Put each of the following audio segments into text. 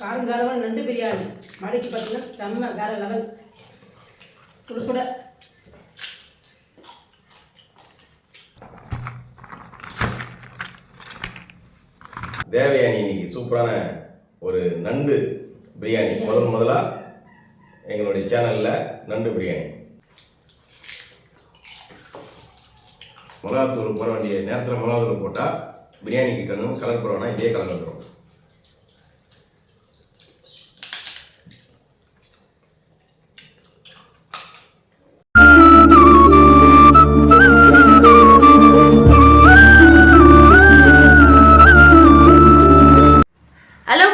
காரங்காரமாக நண்டு பிரியாணி. மழைக்கு பார்த்தீங்கன்னா செம்ம வேற லெவல் சுட சுட. தேவயானி இன்னைக்கு சூப்பரான ஒரு நண்டு பிரியாணி. முதல் முதலாக எங்களுடைய சேனலில் நண்டு பிரியாணி. மிளகாத்தூள் போட வேண்டிய நேரத்தில் மிளகாத்தூள் போட்டால் பிரியாணிக்கு கண்ணும் கலர் போடுவோம்னா இதே கலர் வந்துடும்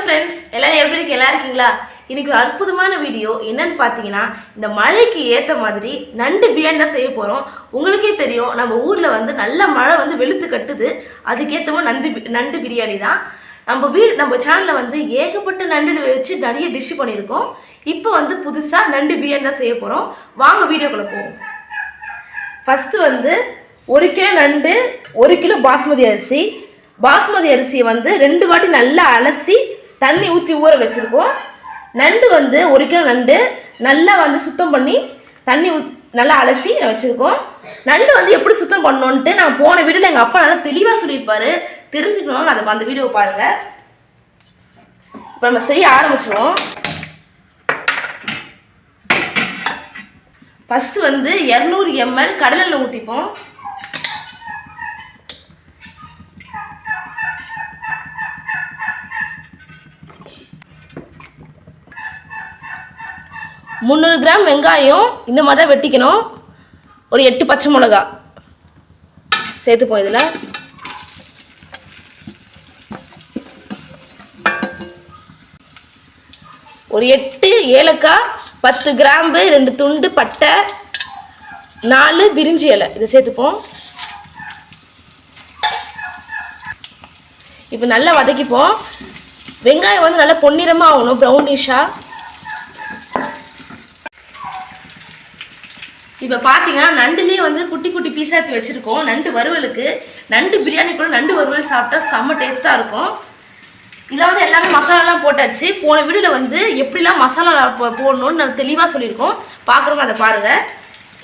ஃப்ரெண்ட்ஸ் எல்லாரும் எப்படி இருக்கு நல்லா இருக்கீங்களா? இன்னைக்கு ஒரு அற்புதமான வீடியோ என்னன்னு பார்த்தீங்கன்னா இந்த மழைக்கு ஏற்ற மாதிரி நண்டு பிரியாணி தான் செய்ய போகிறோம் உங்களுக்கே தெரியும் நம்ம ஊரில் வந்து நல்ல மழை வந்து வெளுத்து கட்டுது. அதுக்கேற்ற மாதிரி நண்டு நண்டு பிரியாணி தான். நம்ம வீடு நம்ம சேனலில் வந்து ஏகப்பட்ட நண்டு வச்சு நிறைய டிஷ் பண்ணியிருக்கோம். இப்போ வந்து புதுசாக நண்டு பிரியாணி தான் செய்ய போகிறோம் வாங்க வீடியோக்குள்ளே போவோம். ஃபஸ்ட்டு வந்து ஒரு கிலோ நண்டு ஒரு கிலோ பாஸ்மதி அரிசி. பாஸ்மதி அரிசியை வந்து ரெண்டு வாட்டி நல்லா அலசி தண்ணி ஊற்றி ஊற வச்சுருக்கோம். நண்டு வந்து ஒரு கிலோ நண்டு நல்லா வந்து சுத்தம் பண்ணி தண்ணி ஊத் நல்லா அலசி வச்சுருக்கோம். நண்டு வந்து எப்படி சுத்தம் பண்ணணுன்ட்டு நான் போன வீடியோவில் எங்கள் அப்பா நல்லா தெளிவாக சொல்லியிருப்பாரு. தெரிஞ்சுக்கணும் அதை அந்த வீடியோ பாருங்கள் இப்போ நம்ம செய்ய ஆரம்பிச்சிடுவோம் ஃபஸ்ட்டு வந்து இரநூறு எம்எல் கடலெண்ணெய் ஊற்றிப்போம் முந்நூறு கிராம் வெங்காயம் இந்த மாதிரி தான் வெட்டிக்கணும். ஒரு எட்டு பச்சை மிளகா. சேர்த்துப்போம் இதில். ஒரு எட்டு ஏலக்காய் பத்து கிராம்பு ரெண்டு துண்டு பட்டை நாலு பிரிஞ்சி இலை. இதை சேர்த்துப்போம். இப்போ நல்லா வதக்கிப்போம். வெங்காயம் வந்து நல்லா பொன்னிறமாக ஆகணும் ப்ரௌனிஷாக இப்போ பார்த்தீங்கன்னா நண்டுலேயே வந்து குட்டி குட்டி பீஸாக எடுத்து வச்சுருக்கோம். நண்டு வறுவலுக்கு நண்டு பிரியாணி கூட நண்டு வறுவல் சாப்பிட்டா செம்ம டேஸ்ட்டாக இருக்கும். இதில் வந்து எல்லாமே மசாலாலாம் போட்டாச்சு. போன வீடியோவில் வந்து எப்படிலாம் மசாலா போ- போடணும்னு நான் தெளிவாக சொல்லியிருக்கோம். பார்க்குறவங்க அதை பாருங்கள்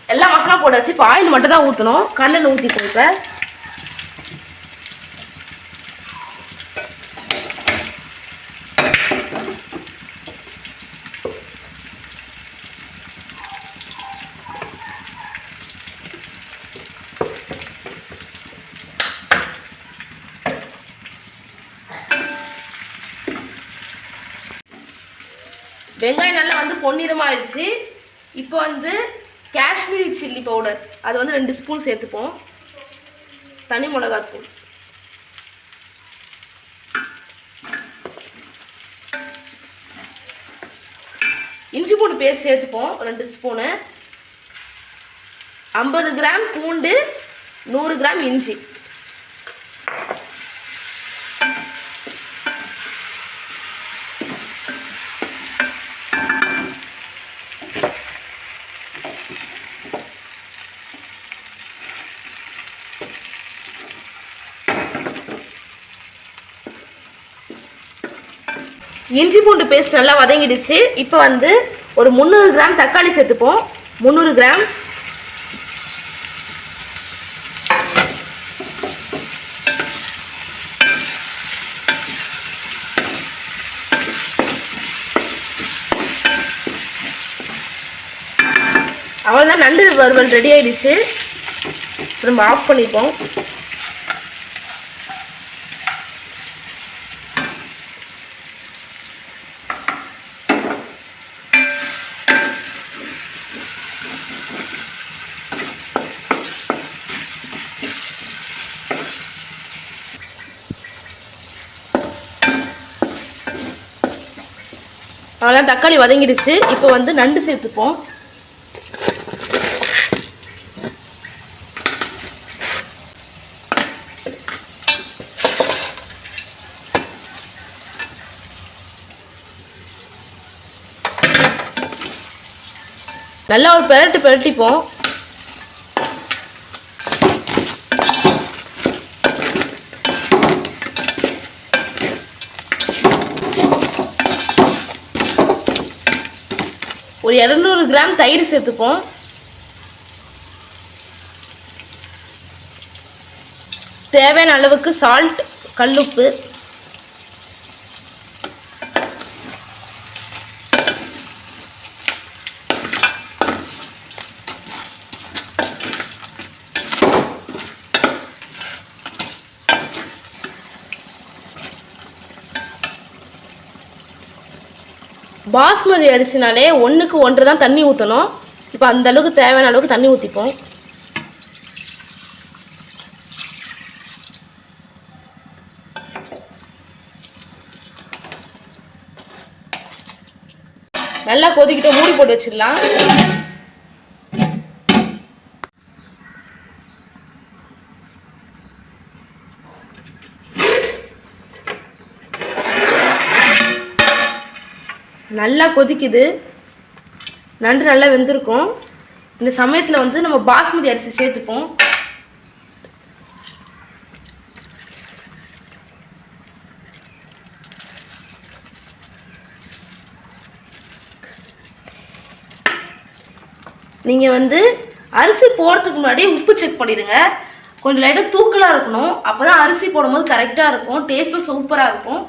எல்லா மசாலா போட்டாச்சு. இப்போ ஆயில் மட்டும் தான் ஊற்றணும் கடலில் ஊற்றி கொடுப்பேன் வெங்காயம் நல்லா வந்து பொன்னிறமாயிடுச்சு இப்போ வந்து காஷ்மீரி சில்லி பவுடர். அது வந்து ரெண்டு ஸ்பூன் சேர்த்துப்போம். தனி மிளகாத்தூள் இஞ்சி பூண்டு பேஸ்ட் சேர்த்துப்போம். ரெண்டு ஸ்பூனு. ஐம்பது கிராம் பூண்டு நூறு கிராம் இஞ்சி. இஞ்சி பூண்டு பேஸ்ட் நல்லா வதங்கிடுச்சு. இப்போ வந்து ஒரு முந்நூறு கிராம் தக்காளி சேர்த்துப்போம். முந்நூறு கிராம். அவ்வளோதான் நண்டு வறுவல் ரெடி ஆயிடுச்சு. திரும்ப ஆஃப் பண்ணிப்போம். அதெல்லாம் தக்காளி வதங்கிடுச்சு. இப்போ வந்து நண்டு சேர்த்துப்போம். நல்லா ஒரு பெரட்டு பெரட்டிப்போம். இரநூறு கிராம் தயிர் சேர்த்துப்போம். தேவையான அளவுக்கு சால்ட் கல்லுப்பு பாஸ்மதி அரிசினாலே ஒன்றுக்கு ஒன்று தான் தண்ணி ஊற்றணும் இப்போ அந்த அளவுக்கு தேவையான அளவுக்கு தண்ணி ஊற்றிப்போம் நல்லா கொதிக்கிட்டு மூடி போட்டு வச்சிடலாம். நல்லா கொதிக்குது. நண்டு நல்லா வெந்திருக்கும். இந்த சமயத்தில் வந்து நம்ம பாஸ்மதி அரிசி சேர்த்துப்போம். நீங்கள் வந்து அரிசி போடுறதுக்கு முன்னாடி உப்பு செக் பண்ணிடுங்க. கொஞ்சம் லைட்டாக தூக்கலாக இருக்கணும். அப்போ தான் அரிசி போடும்போது கரெக்டாக இருக்கும். டேஸ்ட்டும் சூப்பராக இருக்கும்.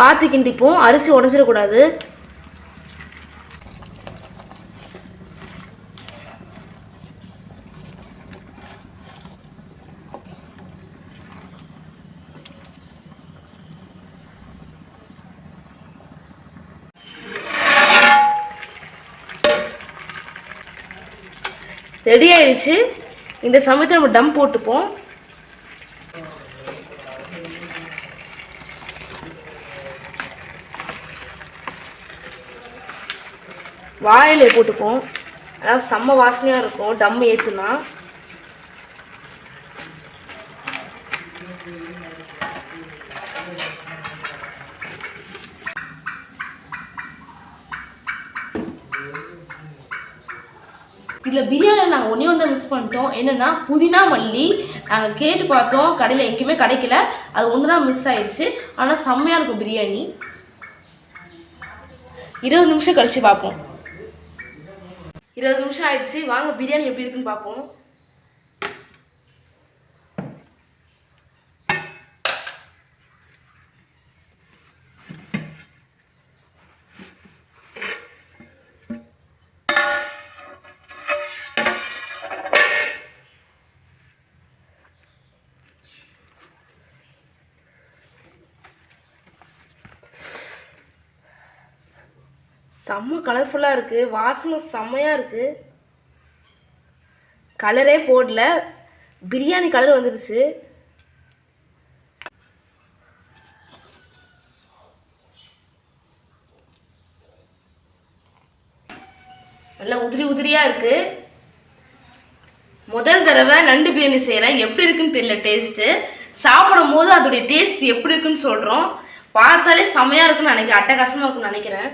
பார்த்து கிண்டிப்போம் அரிசி உடஞ்சிடக்கூடாது. ரெடி ஆயிடுச்சு. இந்த சமயத்தில் நம்ம டம் போட்டுப்போம். வாழையில போட்டுப்போம். அதாவது செம்ம வாசனையாக இருக்கும். டம் ஏற்றுனா இதில் பிரியாணியில் நாங்கள் ஒன்றே ஒன்று மிஸ் பண்ணிட்டோம். என்னென்னா புதினா மல்லி நாங்கள் கேட்டு பார்த்தோம். கடையில் எங்கேயுமே கிடைக்கல. அது ஒன்று தான் மிஸ் ஆயிடுச்சு. ஆனால் செம்மையாக இருக்கும் பிரியாணி. இருபது நிமிஷம் கழித்து பார்ப்போம். இருபது நிமிஷம் ஆயிடுச்சு. வாங்க பிரியாணி எப்படி இருக்குன்னு பார்ப்போம். செம்ம கலர்ஃபுல்லாக இருக்குது வாசனை செம்மையாக இருக்குது கலரே போடல. பிரியாணி கலர் வந்துடுச்சு நல்லா உதிரி உதிரியாக இருக்குது முதல் தடவை நண்டு பிரியாணி செய்கிறேன் எப்படி இருக்குன்னு தெரியல டேஸ்ட்டு சாப்பிடும் போது அதோடைய டேஸ்ட் எப்படி இருக்குன்னு சொல்கிறோம் பார்த்தாலே செமையாக இருக்குன்னு நினைக்கிறேன். அட்டகாசமாக இருக்குன்னு நினைக்கிறேன்.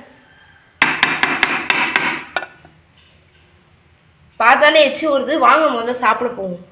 பார்த்தாலே எச்சி வருது வாங்க முதல்ல சாப்பிட போவோம்.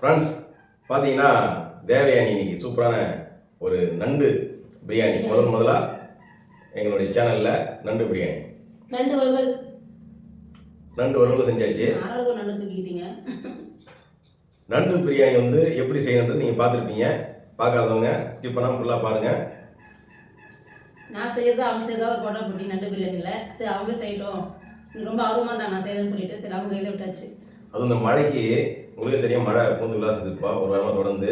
ஃப்ரெண்ட்ஸ் பார்த்தீங்கன்னா தேவயானி இன்னைக்கு சூப்பரான ஒரு நண்டு பிரியாணி. முதல் முதலாக எங்களுடைய சேனலில் நண்டு பிரியாணி. நண்டு வறுவல். நண்டு வறுவல் செஞ்சாச்சு. நண்டு பிரியாணி வந்து எப்படி செய்யணுன்றது நீங்கள் பார்த்துருப்பீங்க. பார்க்காதவங்க ஸ்கிப் பண்ணாமல் ஃபுல்லாக பாருங்கள் நான் செய்யறது அவங்க செய்யறதா ஒரு போட்டா போட்டி நண்டு பிரியாணியில் சரி அவங்களே செய்யட்டும். ரொம்ப ஆர்வமாக தான் நான் செய்யறேன்னு சொல்லிட்டு. சரி அவங்க கையில் விட்டாச்சு. அதுவும் இந்த மழைக்கு உங்களுக்கு தெரியும் மழை பூந்து விளாசுதுப்பா ஒரு வாரமாக தொடர்ந்து.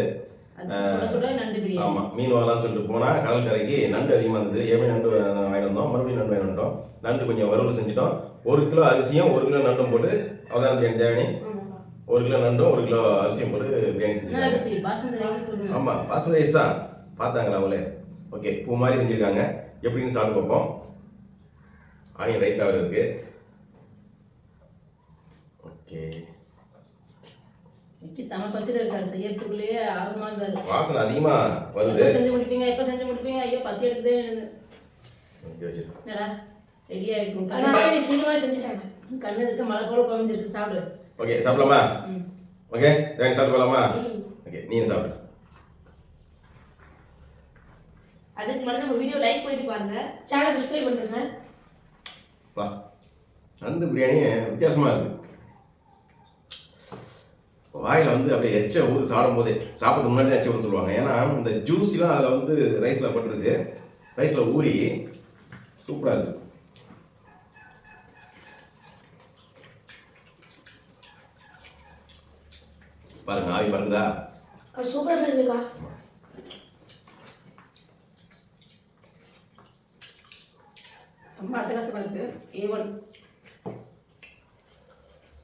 ஆமாம் மீன் வாங்கலாம்னு சொல்லிட்டு போனால் கடல் கரைக்கு நண்டு அதிகமாக இருந்தது. ஏமே நண்டு வாங்கிட்டு வந்தோம் மறுபடியும் நண்டு வாங்கிட்டு வந்தோம் நண்டு கொஞ்சம் வறுவல் செஞ்சுட்டோம். ஒரு கிலோ அரிசியும் ஒரு கிலோ நண்டும் போட்டு அவ்வளோதான் பிரியாணி தேவையான? ஒரு கிலோ நண்டும் ஒரு கிலோ அரிசியும் போட்டு பிரியாணி செஞ்சுருக்காங்க ஆமாம் பாசம் ரைஸ் தான். பார்த்தாங்களா அவளே? ஓகே பூ மாதிரி செஞ்சுருக்காங்க. எப்படின்னு சாப்பிட்டு பார்ப்போம். ஆனியன் ரைத்தா இருக்கு. ஓகே. செம பசியில் இருக்காரு. செய்யறதுக்குள்ளேயே ஆர்வமா இருந்தாரு. வாசனை அதிகமாக வருது. எப்போ செஞ்சு முடிப்பீங்க? எப்போ செஞ்சு முடிப்பீங்க? ஐயோ பசி எடுக்குதே என்னடா? ரெடி ஆகிருக்கும் ஆனா கண்ணு சீக்கிரமா செஞ்சுட்டாங்க. கண்ணு இருக்கு மழை போல குழஞ்சிருக்கு சாப்பிடு. ஓகே சாப்பிடலாமா. ஓகே தேவை சாப்பிட்டு ஓகே நீயும் சாப்பிடு. அதுக்கு முன்னாடி நம்ம வீடியோ லைக் பண்ணிட்டு பாருங்க. சேனல் சப்ஸ்கிரைப் பண்ணுங்க வா. நண்டு பிரியாணி வித்தியாசமாக இருக்குது வாயில் வந்து அப்படியே எச்ச ஊது சாப்பிடும் போதே சாப்பிட்றதுக்கு முன்னாடி எச்சை சொல்லுவாங்க. ஏன்னா இந்த ஜூஸ்லாம் அதில் வந்து ரைஸில் பட்டிருக்கு. ரைஸில் ஊறி சூப்பராக இருக்குது பாருங்க ஆவி பறக்குதா? சூப்பராக இருக்குக்கா செம்ம அட்டகாசமா இருக்கு ஏ ஒன்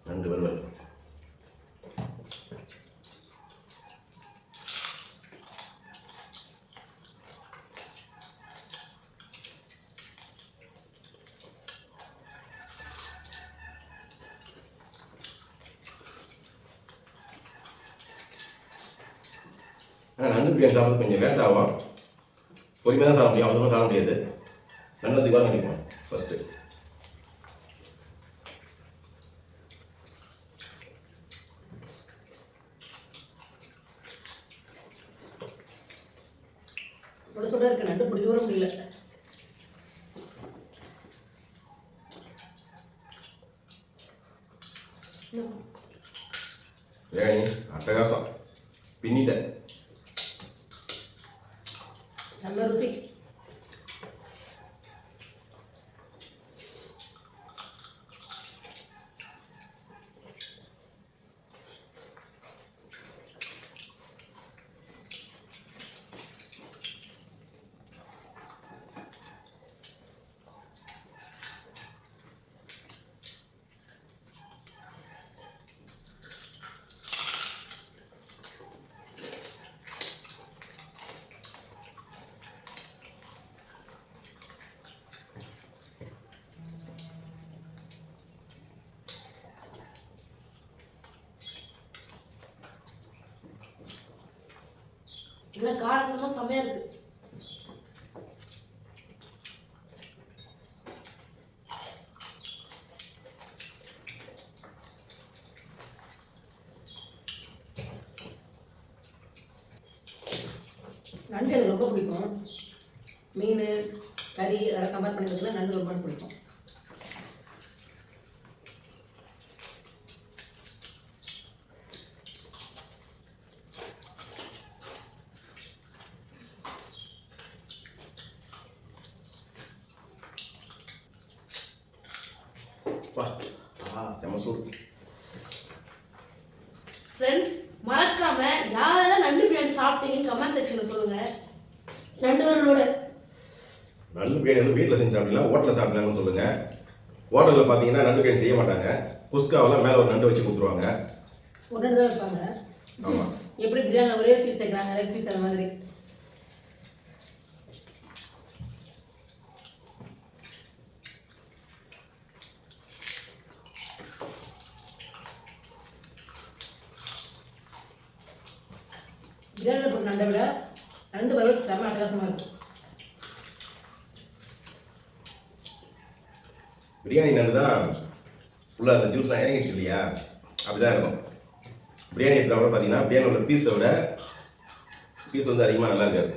நண்டு வறுவல் ஆ, நண்டு பிரியாணி கொஞ்சம் லேட் ஆகும். பொறுமையாக தான் சாப்பிட முடியும். அவசரமாக சாப்பிட முடியாது. நல்லதுக்கு வர நினைப்போம் ஃபஸ்ட்டு சுட சுட இருக்கு நண்டு பிடிக்க முடியல பிரியாணி அட்டகாசம் பின்னிட்டேன் செம்ம ருசி இல்லை காரசனமா செம்மையா இருக்கு. நண்டு எனக்கு ரொம்ப பிடிக்கும். மீன் கறி அதெல்லாம் கம்பேர் பண்ணுறதுக்குலாம் நண்டு ரொம்ப பிடிக்கும் வா ஆ செம சூடு ஃப்ரெண்ட்ஸ் மறக்காம யாரெல்லாம் நண்டு பிரியாணி சாப்பிட்டீங்கன்னு கமெண்ட் செக்ஷன்ல சொல்லுங்க நண்டு வரலோட நண்டு பிரியாணி வந்து வீட்டில் செஞ்சு சாப்பிடலாம் ஹோட்டலில் சாப்பிடலாம்னு சொல்லுங்கள் ஹோட்டலில் பார்த்தீங்கன்னா நண்டு பிரியாணி செய்ய மாட்டாங்க. குஸ்காவெல்லாம் மேலே ஒரு நண்டு வச்சு கொடுத்துருவாங்க. ஒன்று தான் வைப்பாங்க. ஆமாம் எப்படி பிரியாணி ஒரே பீஸ் வைக்கிறாங்க லெக் பீஸ் அந்த மாதிரி. பிரியாணியில் போட்டு நண்டை விட நண்டு வறுவல் செம்ம அட்டகாசமாக இருக்கும். பிரியாணி நண்டு தான் உள்ள அந்த ஜூஸ்லாம் இறங்கிடுச்சு இல்லையா? அப்படிதான் இருக்கும். பிரியாணி இருக்கிற கூட பார்த்தீங்கன்னா பிரியாணியோட பீஸை விட பீஸ் வந்து அதிகமாக நல்லா இருக்காது.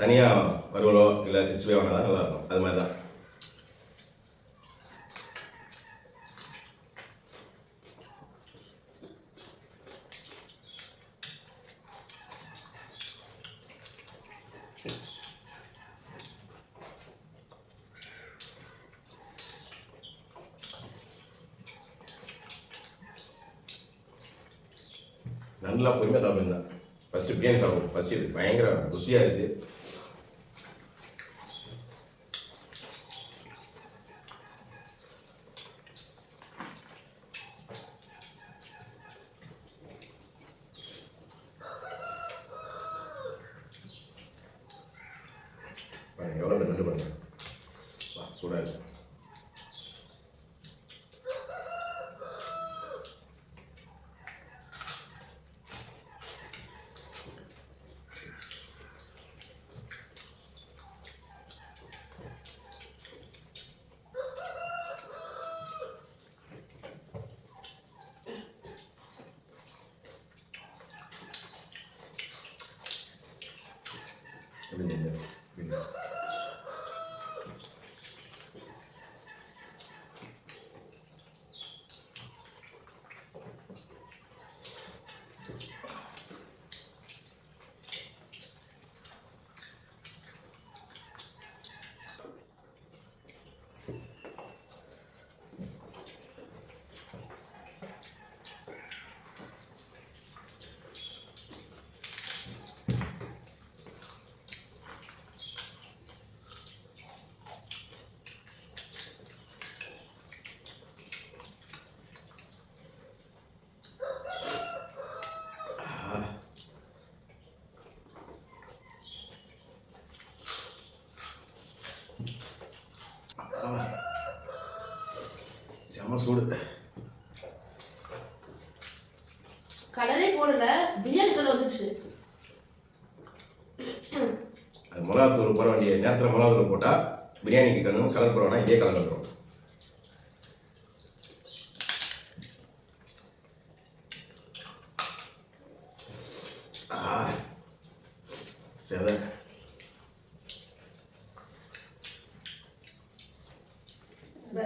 தனியாக வறுவலோ இல்லை சிக்ஸ்டி ஃபைவ் தான் நல்லா இருக்கும். அது மாதிரி தான். நல்லா பொறுமையாக சாப்பிடுங்க. ஃபஸ்ட்டு பிரியாணி சாப்பிடுவோம் ஃபஸ்ட்டு இது பயங்கர ருசியாக இருக்குது பாருங்க எவ்வளோ நண்டு பாருங்க வா சூடாக இருக்கு இது நெல்லு. இது. செம சூடு. கலரே போடல பிரியாணி கலர் வந்துச்சு. அது மிளகாத்தூள் போட வேண்டிய நேரத்தில் மிளகாத்தூள் போட்டால் பிரியாணிக்கு கண்ணு கலர் போடணும் இதே கலர் வந்துடும் செத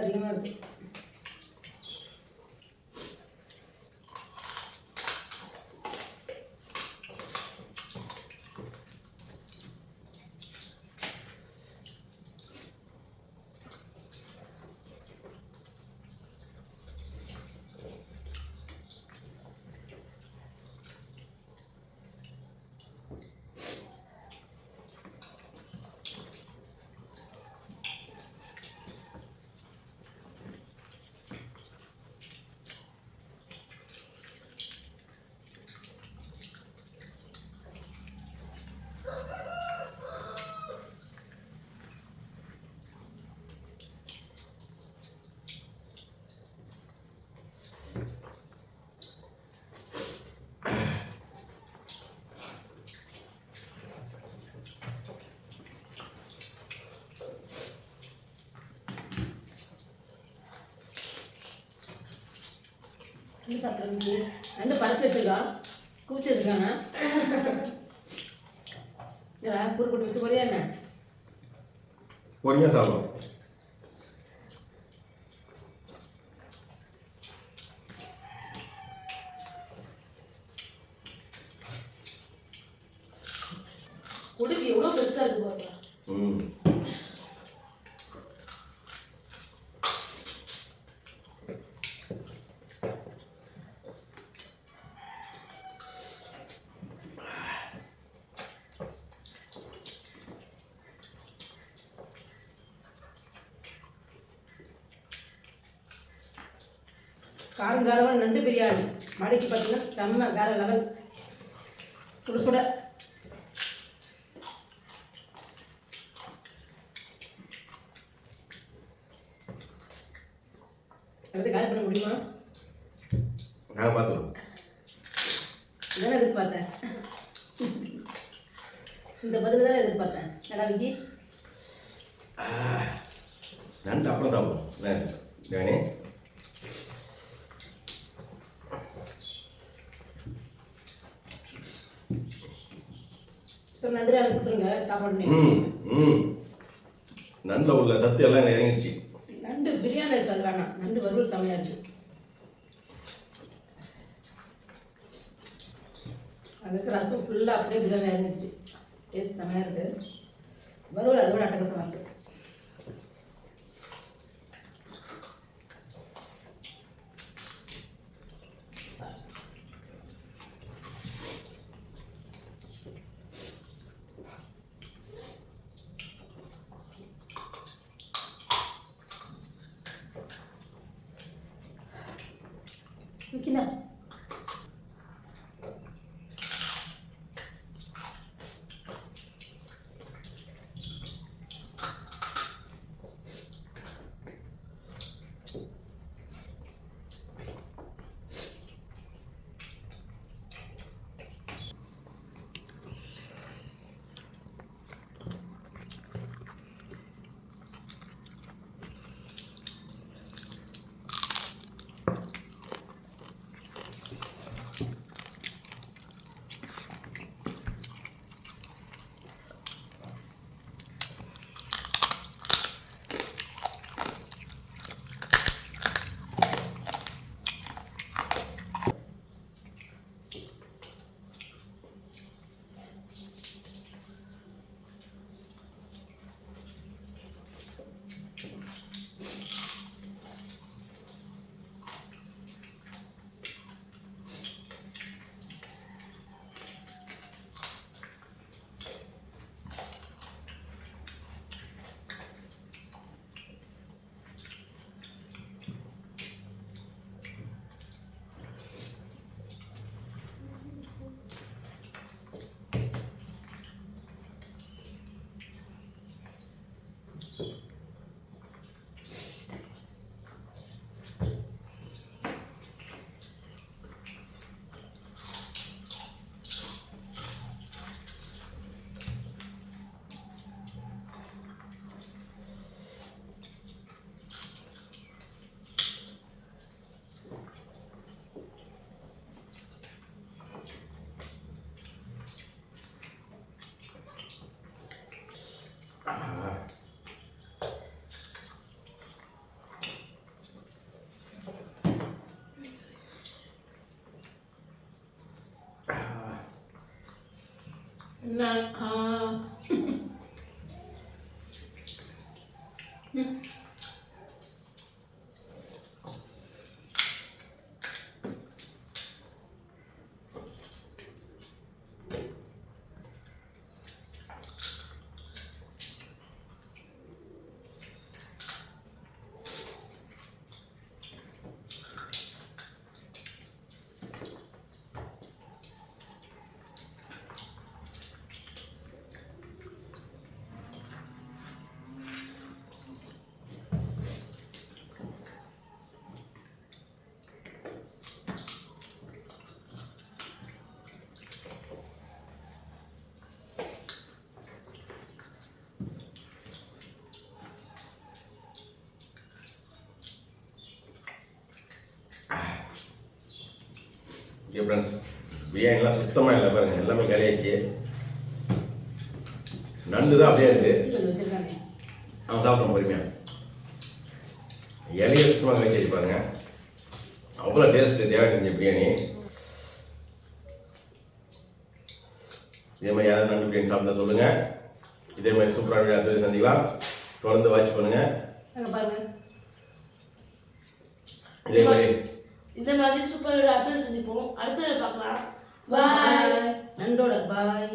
அதிகமாக இருக்கு. என்ன சாப்பிட்றது ரெண்டு பருப்பு வச்சிருக்கா. குவிச்சு வச்சிருக்காங்க குறுக்கிட்டு வச்சு பொரியா என்ன? பொரியா சாப்பிடும். காரங்காரமான நண்டு பிரியாணி. மழைக்கு பார்த்தீங்கன்னா செம்ம வேற லெவல் சுட சுட. காலி பண்ண முடியுமா? பார்த்துருவோம் இதானே எதிர்பார்த்தேன். இந்த பதில் தானே எதிர்பார்த்தேன். என்னடா விக்கி? நண்டு அப்புறம் சாப்பிடுவோம் நண்டில் உள்ள சத்து எல்லாம் இறங்கிடுச்சு நண்டு பிரியாணி அது வேணாம். நண்டு வறுவல் செமையா இருக்கு. அதுக்கு ரசம் ஃபுல்லாக அப்படியே பிரியாணி இருந்துச்சு டேஸ்ட் செமையாக இருக்கு. வறுவல் அதை விட அட்டகாசமாக இருக்கு. என்ன ஓகே ஃப்ரெண்ட்ஸ் பிரியாணிலாம் சுத்தமாக இல்லை பாருங்க. எல்லாமே கலையாச்சு. நண்டு தான் அப்படியே இருக்குது அவன் சாப்பிட்டோம் பொறுமையாக இலையை சுத்தமாக கழிச்சு பாருங்க. அவ்வளோ டேஸ்ட்டு தேவை செஞ்ச பிரியாணி. இதே மாதிரி யாராவது நண்டு பிரியாணி சாப்பிட்டா சொல்லுங்கள் இதே மாதிரி சூப்பரான வீடியோ சந்திக்கலாம். தொடர்ந்து வாட்ச் பண்ணுங்கள் அங்க பாருங்க இதே மாதிரி இந்த மாதிரி சூப்பர் அடுத்தது சந்திப்போம். அடுத்தது பார்க்கலாம். பாய் நண்டோட பாய்